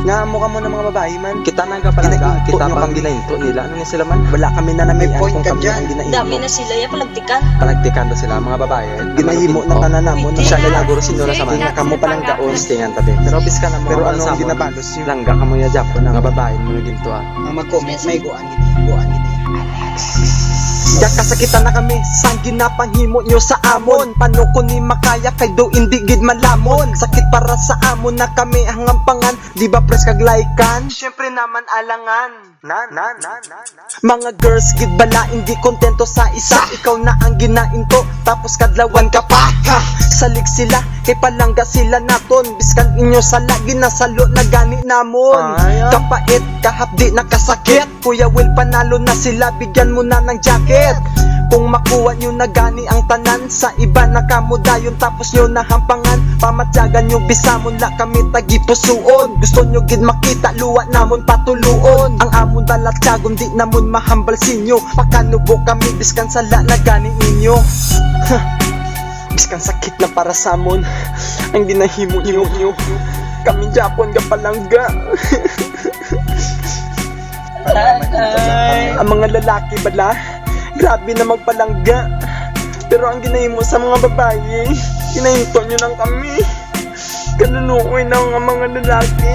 Nga mo ka mo ng mga babae man. Kita nang ka pala Ginahinto kita pa ang kami. ginahinto nila. Ano ni sila man? Wala kami na May namian point ka kami dyan. Dami na sila, ya palagtikan. Palagtikan na sila mga babae. Ginahimo na tanan namon Hindi siya na. nila Naguro sinyo na sa man. Kamo palang gaon. Tingan tabi. Pero bis ka na mo. Pero ano ang ginabalos nyo? Langga ka mo ya Japon ang babae mo na ginto ah. Ang mag-comment, may guan gini. Guan gini. Kakasakitan na kami. Sang ginapanghimo nyo sa amon. Paano ko ni makaya kay do hindi gid malamon? Sakit para sa amon na kami ang ampangan. Di ba pres kag laikan? Syempre naman alangan na, na, na, na, na. Mga girls gid bala hindi kontento sa isa. Ikaw na ang ginainto tapos kadlawan ka pa. Ha, Salig sila kay palangga sila naton. Biskan inyo sa lagi na salo na gani namon. Kapait kahapdi nakasakit. Kuya Will panalo na sila bigyan mo na ng jacket kung makuha nyo na gani ang tanan Sa iba na kamudayon tapos nyo na hampangan. Pamatyagan nyo bisamon la kami tagipusuon. Gusto nyo gid makita luwa namon patuluon. Ang amon balatyagon di namon mahambal sinyo. Pakanubo kami biskan sala na gani ninyo. Biskan sakit na para sa amon. Ang ginahimo nyo. Nyo Kami Japon ka palangga. Ang mga lalaki bala Grabe na magpalangga. Pero ang ginahimo sa mga babae Ginahinto nyo lang kami Kanunuoy na ang mga lalaki.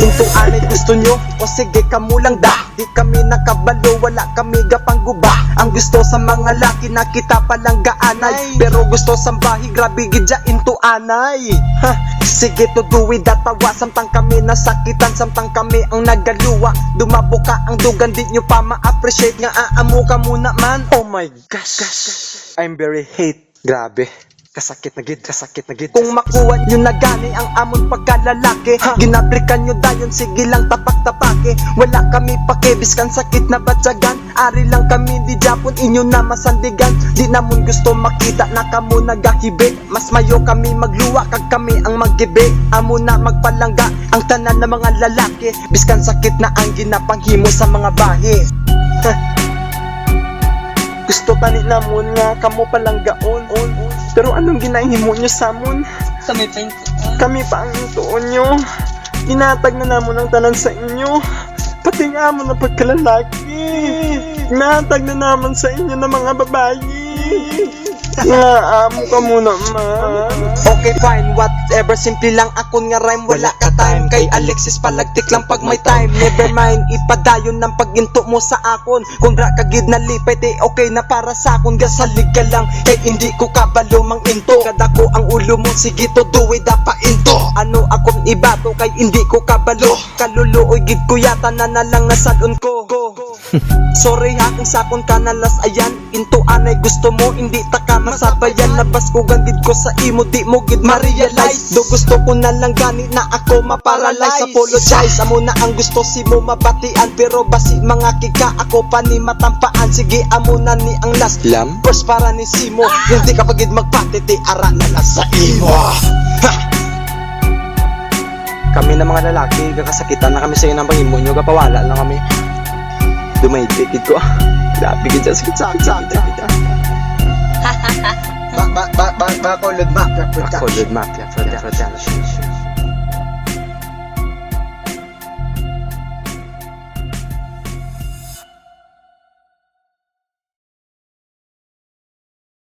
Into anay gusto nyo? O sige kamulang da. Di kami nakabalo Wala kami gapangguba Ang gusto sa mga laki na kita palang gaanay. Pero gusto sa bahi Grabe gidya into anay. Ha, Sige to do with that tawa Samtang kami. Nasakitan Samtang kami ang nagaluwa. Dumabo ka ang dugan Di nyo pa ma-appreciate. Nga aamo ka muna man. Oh my gosh. I'm very hate. Grabe Kasakit na gid, kasakit na gid Kung makuha nyo na gani ang amon pagkalalaki Ginaplikan nyo dayon, sige lang tapak-tapake. Wala kami pakibiskan, sakit na batyagan Ari lang kami di Japon, inyo na masandigan. Di namon gusto makita na kamo nagahibig Mas mayo kami magluwa, kag kami ang magibig Amo na magpalangga, ang tanan ng mga lalaki. Biskan sakit na ang ginapanghimo sa mga bahi Gusto tani namon nga kamo palang gaon Pero anong ginahimo nyo sa amon? Kami pa yung Kami pa ang tuon nyo. Inatag na namon ang tanan sa inyo. Pati nga mo na pagkalalaki. Inatag na namon sa inyo ng mga babae Nga amo ka muna man Okay fine, whatever Simple lang ako nga rhyme. Wala ka time Kay Alexis palagtik lang pag may time. Never mind, ipadayon ng paginto mo sa akon. Kung ra kagid na lipay Di okay na para sa akon. Gasalig ka lang Kay hindi ko kabalo mang into. Kada ko ang ulo mo Sige to do it pa into. Ano akong ibato Kay hindi ko kabalo? Kaluluoy gid ko yata na nalang nasalon ko Sorry ha kung sakon ka nalas ayan Into anay gusto mo hindi ta ka masabayan Labas ko gagid ko sa imo di mo gid ma-realize. Do gusto ko na lang gani na ako maparalyze. Apologize amo na ang gusto si mo mabatian. Pero basi mga kika ako pa ni matampaan. Sige amo na ni ang last Lam? First para ni Simo. Hindi ka pagid magpatiti ara na lang sa imo. Ha! Kami na mga lalaki, kakasakitan na kami sa inyo ng panghimo nyo, kapawala lang kami. Dumahitikid ko. Grabe gid sa sakit sakit sakit. Ba, ba, ba, ba, ba, kulod ma. Ako, good map, yeah, for that, for that.